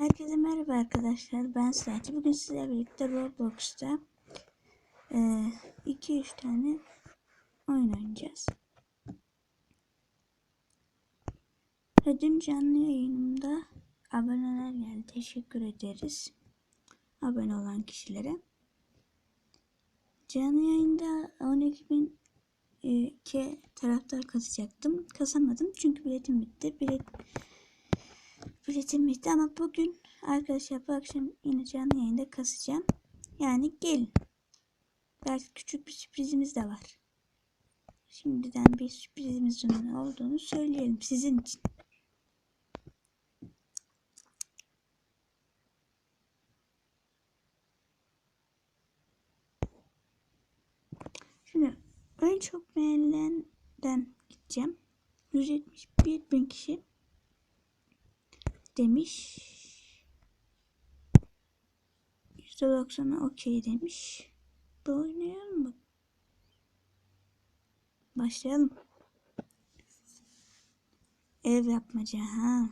Herkese merhaba arkadaşlar. Ben Serti. Bugün sizlerle birlikte Roblox'ta 2-3 tane oyun oynayacağız. Ve dün canlı yayınımda aboneler geldi. Teşekkür ederiz. Abone olan kişilere. Canlı yayında 12.000 iki taraftar kasacaktım. Kasamadım çünkü biletim bitti. Bilet biletim bitti ama bugün arkadaşlar bu akşam yine canlı yayında kasacağım. Yani gelin. Belki küçük bir sürprizimiz de var. Şimdiden bir sürprizimizin olduğunu söyleyelim sizin için. Şimdi en çok beğenilenden gideceğim. 171 bin kişi demiş. %90'a okey demiş. Bu oynayalım mı? Başlayalım. Ev yapmaca ha.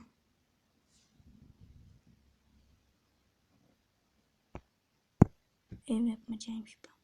Ev yapmacaymış bu.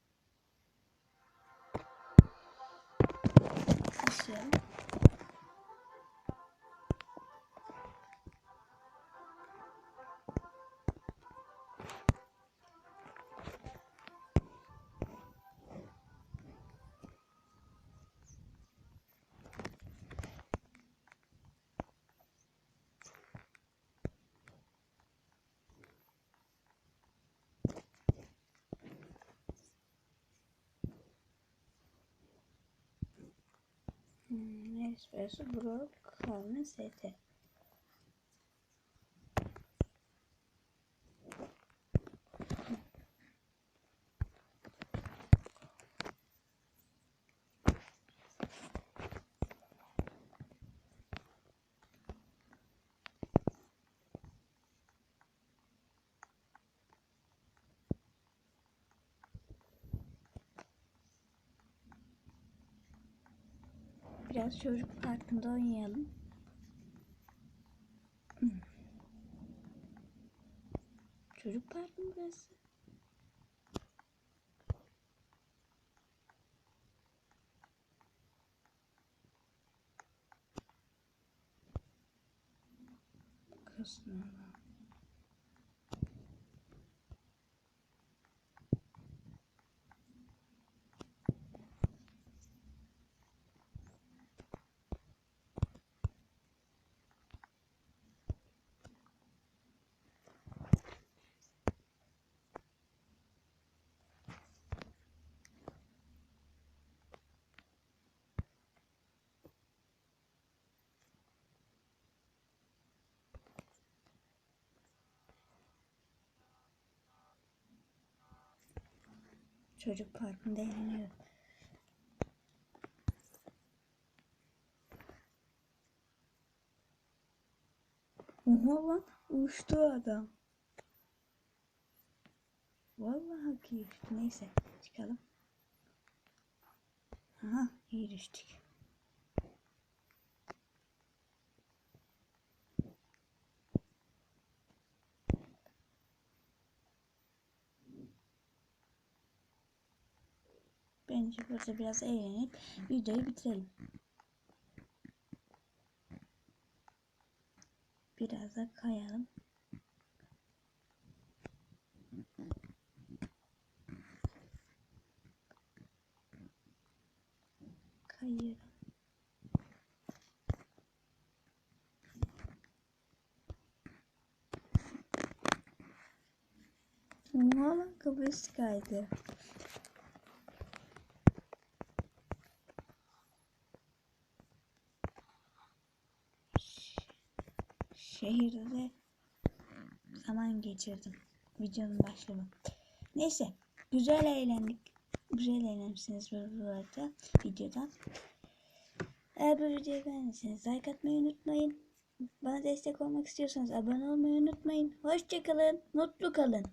Espresso Bro Kahve ST. Biraz çocuk parkında oynayalım. Çocuk parkı mı burası? Kısmı. Çocuk parkında eğleniyor. Oha lan uçtu adam. Vallahi ki. Neyse çıkalım. Aha iyi düştük. Bence burada biraz eğlenip videoyu bitirelim. Biraz da kayalım. Kayıyorum. Lan kafası kaydı. Şehirde zaman geçirdim. Videonun başlama. Neyse. Güzel eğlendik. Güzel eğlenmişsiniz bu arada videoda. Eğer bu videoyu beğendiyseniz like atmayı unutmayın. Bana destek olmak istiyorsanız abone olmayı unutmayın. Hoşçakalın. Mutlu kalın.